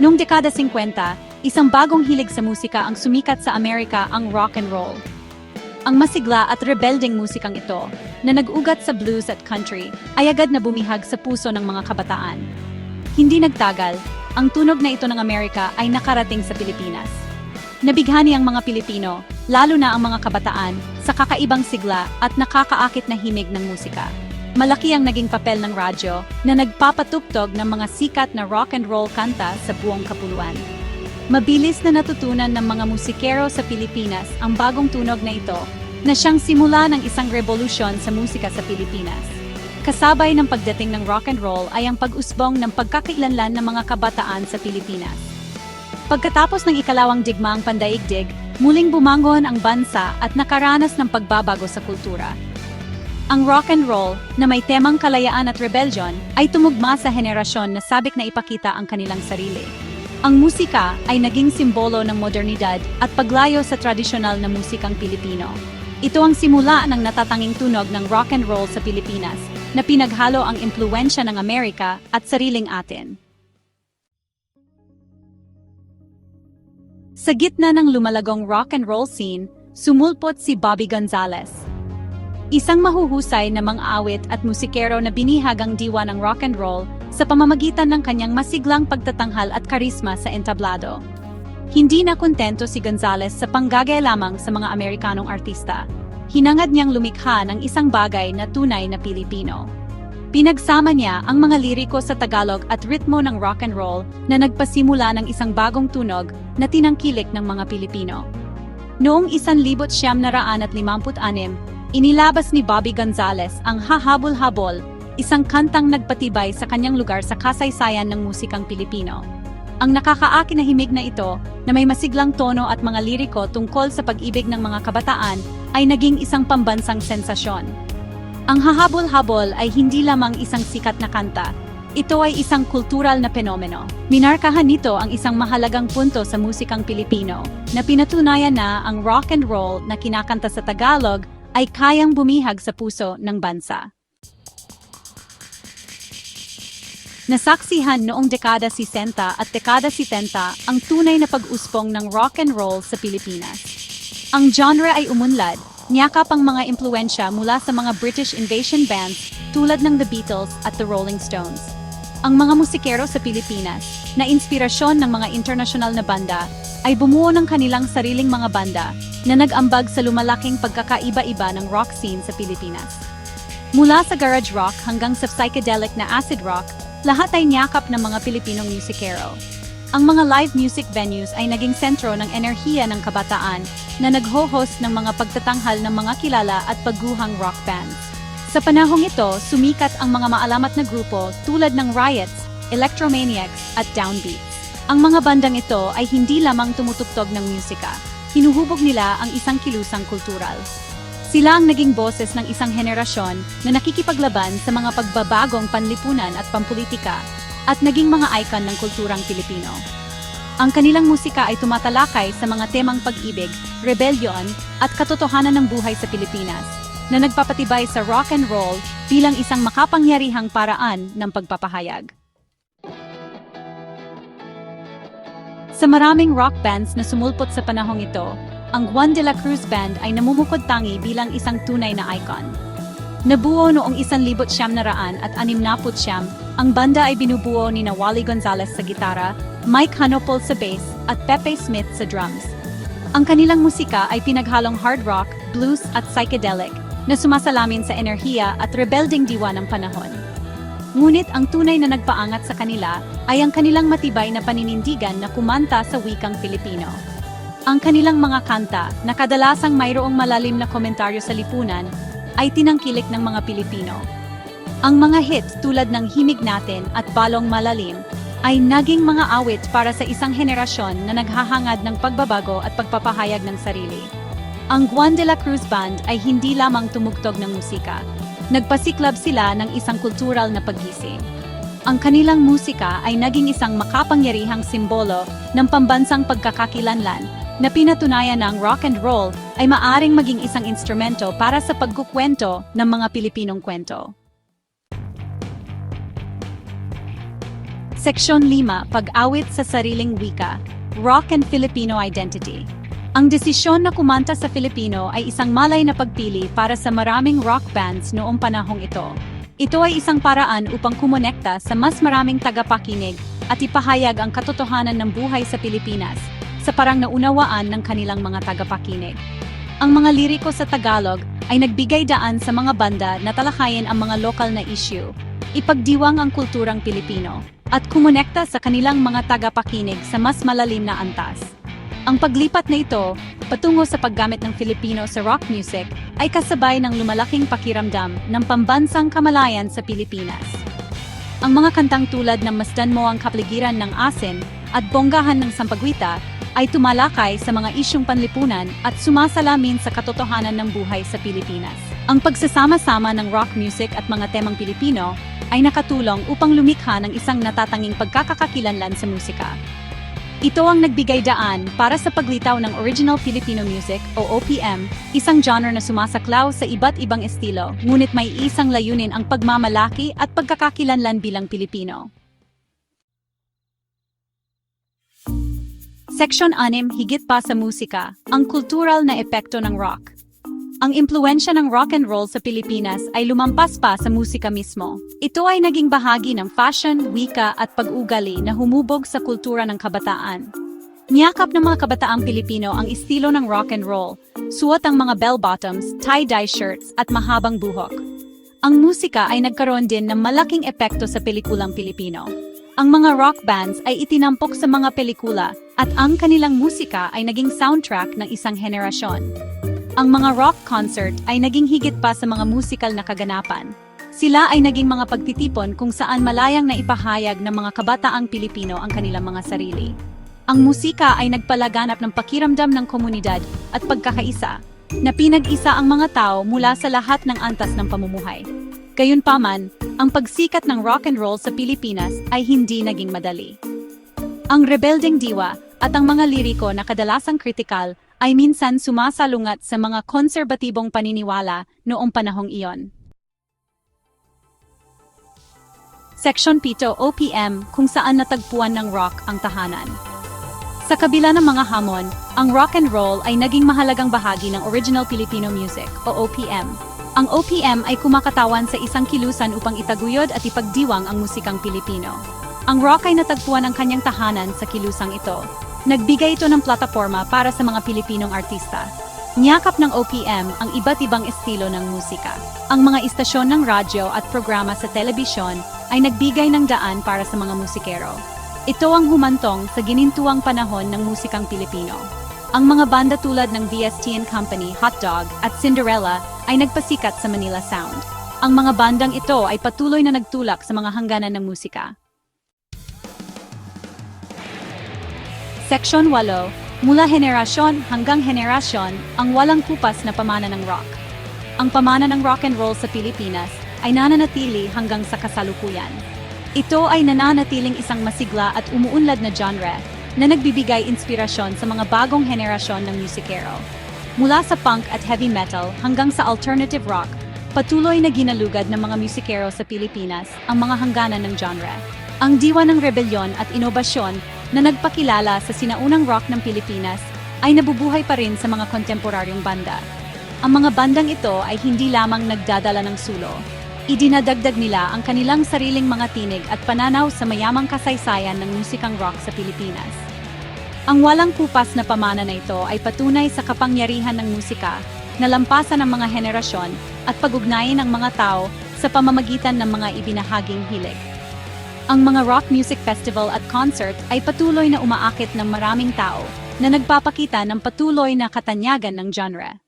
Noong dekada 50, isang bagong hilig sa musika ang sumikat sa Amerika ang rock and roll. Ang masigla at rebelding musikang ito, na nag-ugat sa blues at country, ay agad na bumihag sa puso ng mga kabataan. Hindi nagtagal, ang tunog na ito ng Amerika ay nakarating sa Pilipinas. Nabighani ang mga Pilipino, lalo na ang mga kabataan, sa kakaibang sigla at nakakaakit na himig ng musika. Malaki ang naging papel ng radyo na nagpapatugtog ng mga sikat na rock and roll kanta sa buong kapuluan. Mabilis na natutunan ng mga musikero sa Pilipinas ang bagong tunog na ito na siyang simula ng isang revolusyon sa musika sa Pilipinas. Kasabay ng pagdating ng rock and roll ay ang pag-usbong ng pagkakailanlan ng mga kabataan sa Pilipinas. Pagkatapos ng ikalawang digmaang pandaigdig, muling bumangon ang bansa at nakaranas ng pagbabago sa kultura. Ang rock and roll, na may temang kalayaan at rebellion, ay tumugma sa henerasyon na sabik na ipakita ang kanilang sarili. Ang musika ay naging simbolo ng modernidad at paglayo sa tradisyonal na musikang Pilipino. Ito ang simula ng natatanging tunog ng rock and roll sa Pilipinas, na pinaghalo ang impluensya ng Amerika at sariling atin. Sa gitna ng lumalagong rock and roll scene, sumulpot si Bobby Gonzalez. Isang mahuhusay na mang-awit at musikero na binihag ang diwa ng rock and roll sa pamamagitan ng kanyang masiglang pagtatanghal at karisma sa entablado. Hindi na kontento si Gonzalez sa panggagay lamang sa mga Amerikanong artista. Hinangad niyang lumikha ng isang bagay na tunay na Pilipino. Pinagsama niya ang mga liriko sa Tagalog at ritmo ng rock and roll na nagpasimula ng isang bagong tunog na tinangkilik ng mga Pilipino. Noong 1956, inilabas ni Bobby Gonzalez ang Hahabol-Habol, isang kantang nagpatibay sa kanyang lugar sa kasaysayan ng musikang Pilipino. Ang nakakaakin na himig na ito, na may masiglang tono at mga liriko tungkol sa pag-ibig ng mga kabataan, ay naging isang pambansang sensasyon. Ang Hahabol-Habol ay hindi lamang isang sikat na kanta, ito ay isang kultural na penomeno. Minarkahan nito ang isang mahalagang punto sa musikang Pilipino, na pinatunayan na ang rock and roll na kinakanta sa Tagalog ay kayang bumihag sa puso ng bansa. Nasaksihan noong dekada 60 at dekada 70 ang tunay na pag-usbong ng rock and roll sa Pilipinas. Ang genre ay umunlad, niyakap ang mga impluensya mula sa mga British invasion bands tulad ng The Beatles at The Rolling Stones. Ang mga musikero sa Pilipinas, na inspirasyon ng mga internasyonal na banda, ay bumuo ng kanilang sariling mga banda na nag-ambag sa lumalaking pagkakaiba-iba ng rock scene sa Pilipinas. Mula sa garage rock hanggang sa psychedelic na acid rock, lahat ay niyakap ng mga Pilipinong musikero. Ang mga live music venues ay naging sentro ng enerhiya ng kabataan na nagho-host ng mga pagtatanghal ng mga kilala at pagguhang rock bands. Sa panahong ito, sumikat ang mga maalamat na grupo tulad ng Riots, Electromaniacs at Downbeats. Ang mga bandang ito ay hindi lamang tumutugtog ng musika, hinuhubog nila ang isang kilusang kultural. Sila ang naging boses ng isang henerasyon na nakikipaglaban sa mga pagbabagong panlipunan at pampolitika at naging mga icon ng kulturang Pilipino. Ang kanilang musika ay tumatalakay sa mga temang pag-ibig, rebellion, at katotohanan ng buhay sa Pilipinas, na nagpapatibay sa rock and roll bilang isang makapangyarihang paraan ng pagpapahayag. Sa maraming rock bands na sumulpot sa panahong ito, ang Juan de la Cruz Band ay namumukod tangi bilang isang tunay na icon. Nabuo noong 1900 at 69, ang banda ay binubuo ni Wally Gonzalez sa gitara, Mike Hanopol sa bass, at Pepe Smith sa drums. Ang kanilang musika ay pinaghalong hard rock, blues at psychedelic na sumasalamin sa enerhiya at rebelding diwa ng panahon. Ngunit ang tunay na nagpaangat sa kanila ay ang kanilang matibay na paninindigan na kumanta sa wikang Filipino. Ang kanilang mga kanta, na kadalasang mayroong malalim na komentaryo sa lipunan, ay tinangkilik ng mga Pilipino. Ang mga hits tulad ng Himig Natin at Balong Malalim ay naging mga awit para sa isang henerasyon na naghahangad ng pagbabago at pagpapahayag ng sarili. Ang Juan de la Cruz Band ay hindi lamang tumugtog ng musika. Nagpasiklab sila ng isang kultural na paggising. Ang kanilang musika ay naging isang makapangyarihang simbolo ng pambansang pagkakakilanlan na pinatunayan na ang rock and roll ay maaring maging isang instrumento para sa pagkukwento ng mga Pilipinong kwento. Seksyon 5, Pag-awit sa sariling wika, Rock and Filipino Identity. Ang desisyon na kumanta sa Filipino ay isang malay na pagpili para sa maraming rock bands noong panahong ito. Ito ay isang paraan upang kumonekta sa mas maraming tagapakinig at ipahayag ang katotohanan ng buhay sa Pilipinas sa parang naunawaan ng kanilang mga tagapakinig. Ang mga liriko sa Tagalog ay nagbigay daan sa mga banda na talakayin ang mga lokal na issue, ipagdiwang ang kulturang Pilipino, at kumonekta sa kanilang mga tagapakinig sa mas malalim na antas. Ang paglipat na ito, patungo sa paggamit ng Filipino sa rock music, ay kasabay ng lumalaking pakiramdam ng pambansang kamalayan sa Pilipinas. Ang mga kantang tulad ng Masdan Mo ang Kapligiran ng Asin at Bonggahan ng Sampagwita ay tumalakay sa mga isyong panlipunan at sumasalamin sa katotohanan ng buhay sa Pilipinas. Ang pagsasama-sama ng rock music at mga temang Pilipino ay nakatulong upang lumikha ng isang natatanging pagkakakakilanlan sa musika. Ito ang nagbigay daan para sa paglitaw ng original Filipino music o OPM, isang genre na sumasaklaw sa iba't ibang estilo, ngunit may isang layunin ang pagmamalaki at pagkakakilanlan bilang Pilipino. Section 6 Higit pa sa musika, ang kultural na epekto ng rock. Ang impluensya ng rock and roll sa Pilipinas ay lumampas pa sa musika mismo. Ito ay naging bahagi ng fashion, wika at pag-ugali na humubog sa kultura ng kabataan. Niyakap ng mga kabataang Pilipino ang estilo ng rock and roll, suot ang mga bell-bottoms, tie-dye shirts at mahabang buhok. Ang musika ay nagkaroon din ng malaking epekto sa pelikulang Pilipino. Ang mga rock bands ay itinampok sa mga pelikula at ang kanilang musika ay naging soundtrack ng isang henerasyon. Ang mga rock concert ay naging higit pa sa mga musical na kaganapan. Sila ay naging mga pagtitipon kung saan malayang na ipahayag ng mga kabataang Pilipino ang kanilang mga sarili. Ang musika ay nagpalaganap ng pakiramdam ng komunidad at pagkakaisa, na pinag-isa ang mga tao mula sa lahat ng antas ng pamumuhay. Gayunpaman, ang pagsikat ng rock and roll sa Pilipinas ay hindi naging madali. Ang rebelding diwa at ang mga liriko na kadalasang kritikal ay minsan sumasalungat sa mga konserbatibong paniniwala noong panahong iyon. Section 7 OPM kung saan natagpuan ng rock ang tahanan. Sa kabila ng mga hamon, ang rock and roll ay naging mahalagang bahagi ng original Filipino music o OPM. Ang OPM ay kumakatawan sa isang kilusan upang itaguyod at ipagdiwang ang musikang Pilipino. Ang rock ay natagpuan ang kanyang tahanan sa kilusang ito. Nagbigay ito ng plataforma para sa mga Pilipinong artista. Niyakap ng OPM ang iba't ibang estilo ng musika. Ang mga istasyon ng radyo at programa sa telebisyon ay nagbigay ng daan para sa mga musikero. Ito ang humantong sa ginintuang panahon ng musikang Pilipino. Ang mga banda tulad ng VST and Company, Hot Dog at Cinderella ay nagpasikat sa Manila Sound. Ang mga bandang ito ay patuloy na nagtulak sa mga hangganan ng musika. Section 8, mula henerasyon hanggang henerasyon, ang walang kupas na pamana ng rock. Ang pamana ng rock and roll sa Pilipinas ay nananatili hanggang sa kasalukuyan. Ito ay nananatiling isang masigla at umuunlad na genre na nagbibigay inspirasyon sa mga bagong henerasyon ng musikero. Mula sa punk at heavy metal hanggang sa alternative rock, patuloy na ginalugad ng mga musikero sa Pilipinas ang mga hangganan ng genre. Ang diwa ng rebelyon at inobasyon na nagpakilala sa sinaunang rock ng Pilipinas ay nabubuhay pa rin sa mga kontemporaryong banda. Ang mga bandang ito ay hindi lamang nagdadala ng sulo. Idinadagdag nila ang kanilang sariling mga tinig at pananaw sa mayamang kasaysayan ng musikang rock sa Pilipinas. Ang walang kupas na pamana na ito ay patunay sa kapangyarihan ng musika na lampasan ng mga henerasyon at pag-ugnayin ng mga tao sa pamamagitan ng mga ibinahaging hilig. Ang mga rock music festival at concert ay patuloy na umaakit ng maraming tao na nagpapakita ng patuloy na katanyagan ng genre.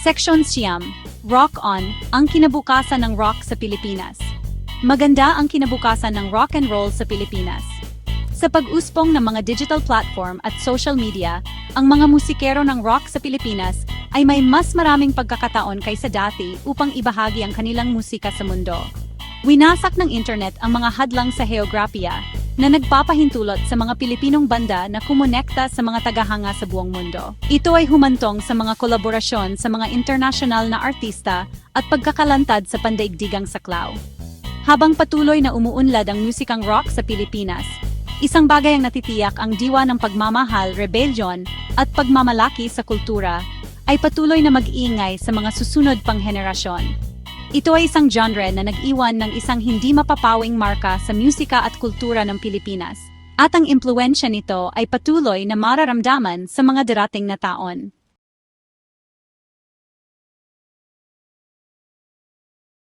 Section Siyam, Rock On, ang kinabukasan ng rock sa Pilipinas. Maganda ang kinabukasan ng rock and roll sa Pilipinas. Sa pag-uspong ng mga digital platform at social media, ang mga musikero ng rock sa Pilipinas ay may mas maraming pagkakataon kaysa dati upang ibahagi ang kanilang musika sa mundo. Winasak ng internet ang mga hadlang sa heograpiya na nagpapahintulot sa mga Pilipinong banda na kumonekta sa mga tagahanga sa buong mundo. Ito ay humantong sa mga kolaborasyon sa mga internasyonal na artista at pagkakalantad sa pandaigdigang saklaw. Habang patuloy na umuunlad ang musikang rock sa Pilipinas, isang bagay ang natitiyak ang diwa ng pagmamahal, rebellion, at pagmamalaki sa kultura ay patuloy na mag-ingay sa mga susunod pang henerasyon. Ito ay isang genre na nag-iwan ng isang hindi mapapawing marka sa musika at kultura ng Pilipinas, at ang impluensya nito ay patuloy na mararamdaman sa mga darating na taon.